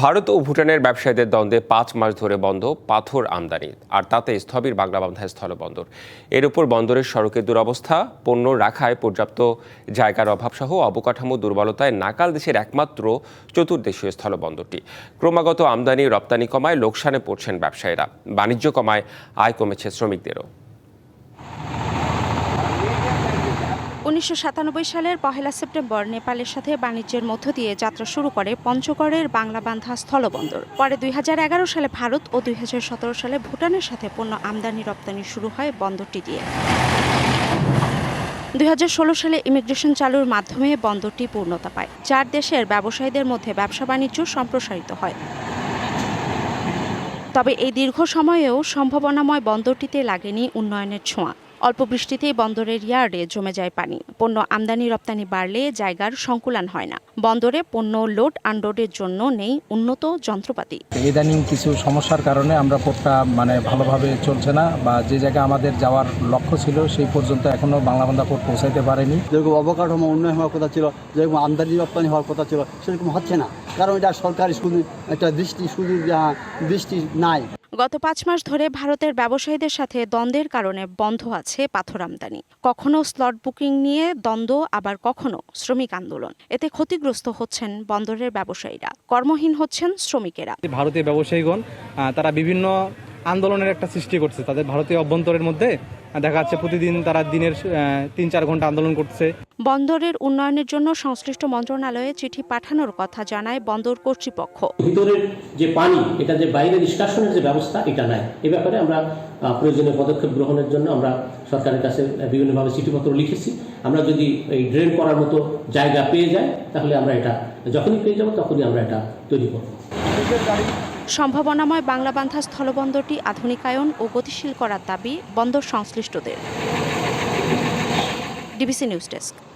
ভারত ও ভুটানের ব্যবসায়ীদের দ্বন্দ্বে পাঁচ মাস ধরে বন্ধ পাথর আমদানি, আর তাতে স্থবির বাংলাবান্ধা স্থলবন্দর। এর উপর বন্দরের সড়কের দুরবস্থা, পণ্য রাখায় পর্যাপ্ত জায়গার অভাবসহ অবকাঠামো দুর্বলতায় নাকাল দেশের একমাত্র চতুর্দেশীয় স্থলবন্দরটি। ক্রমাগত আমদানি রপ্তানি কমায় লোকসানে পড়ছেন ব্যবসায়ীরা। বাণিজ্য কমায়, আয় কমেছে শ্রমিকদেরও। উনিশশো সাতানব্বই সালের পহেলা সেপ্টেম্বর নেপালের সাথে বাণিজ্যের মধ্য দিয়ে যাত্রা শুরু করে পঞ্চগড়ের বাংলাবান্ধা স্থলবন্দর। পরে দুই হাজার এগারো সালে ভারত ও দুই হাজার সতেরো সালে ভুটানের সাথে পণ্য আমদানি রপ্তানি শুরু হয় বন্দরটি দিয়ে। দুই হাজার ষোলো সালে ইমিগ্রেশন চালুর মাধ্যমে বন্দরটি পূর্ণতা পায়। চার দেশের ব্যবসায়ীদের মধ্যে ব্যবসা বাণিজ্য সম্প্রসারিত হয়। তবে এই দীর্ঘ সময়েও সম্ভাবনাময় বন্দরটিতে লাগেনি উন্নয়নের ছোঁয়া। অল্প বৃষ্টিতেই বন্দরের ইয়ার্ডে জমে যায় পানি। পণ্য আমদানি রপ্তানি বাড়লে জায়গার সংকুলান হয় না। বন্দরে পণ্য লোড আনলোডের জন্য নেই উন্নত যন্ত্রপাতি। ইদানিং কিছু সমস্যার কারণে আমরা পোর্টটা মানে ভালোভাবে চলছে না বা যে জায়গায় আমাদের যাওয়ার লক্ষ্য ছিল সেই পর্যন্ত এখনও বাংলাবান্ধা পোর্ট পৌঁছাইতে পারেনি। যেরকম অবকাঠামো উন্নয়ন হওয়ার কথা ছিল যেরকম আমদানি রপ্তানি হওয়ার কথা ছিল সেরকম হচ্ছে না। কারণ এটা সরকারি শুধু একটা দৃষ্টি শুধু যা- দৃষ্টি নাই। গত পাঁচ মাস ধরে ভারতের ব্যবসায়ীদের সাথে দ্বন্দ্বের কারণে বন্ধ আছে পাথর আমদানি। কখনো স্লট বুকিং নিয়ে দ্বন্দ্ব, আবার কখনো শ্রমিক আন্দোলন। এতে ক্ষতিগ্রস্ত হচ্ছেন বন্দরের ব্যবসায়ীরা। কর্মহীন হচ্ছেন শ্রমিকেরা। ভারতীয় ব্যবসায়ীগণ তারা বিভিন্ন আন্দোলনের একটা সৃষ্টি করছে। তাদের ভারতীয় অভ্যন্তরের মধ্যে দেখা যাচ্ছে প্রতিদিন তারা দিনের তিন চার ঘণ্টা আন্দোলন করছে। বন্দরের উন্নয়নের জন্য সংশ্লিষ্ট মন্ত্রণালয়ে চিঠি পাঠানোর কথা জানায় বন্দর কর্তৃপক্ষ। ভিতরের যে পানি এটা যে বাইরে নিষ্কাশনের যে ব্যবস্থা এটা নাই। এ ব্যাপারে আমরা প্রয়োজনীয় পদক্ষেপ গ্রহণের জন্য আমরা সরকারের কাছে বিভিন্নভাবে চিঠিপত্র লিখেছি। আমরা যদি এই ড্রেন করার মতো জায়গা পেয়ে যাই তাহলে আমরা এটা যখনই পেয়ে যাব তখনই আমরা এটা তৈরি করব। সম্ভাবনাময় বাংলাবান্ধা স্থলবন্দরটি আধুনিকায়ন ও গতিশীল করার দাবি বন্দর সংশ্লিষ্টদের। DBC news desk.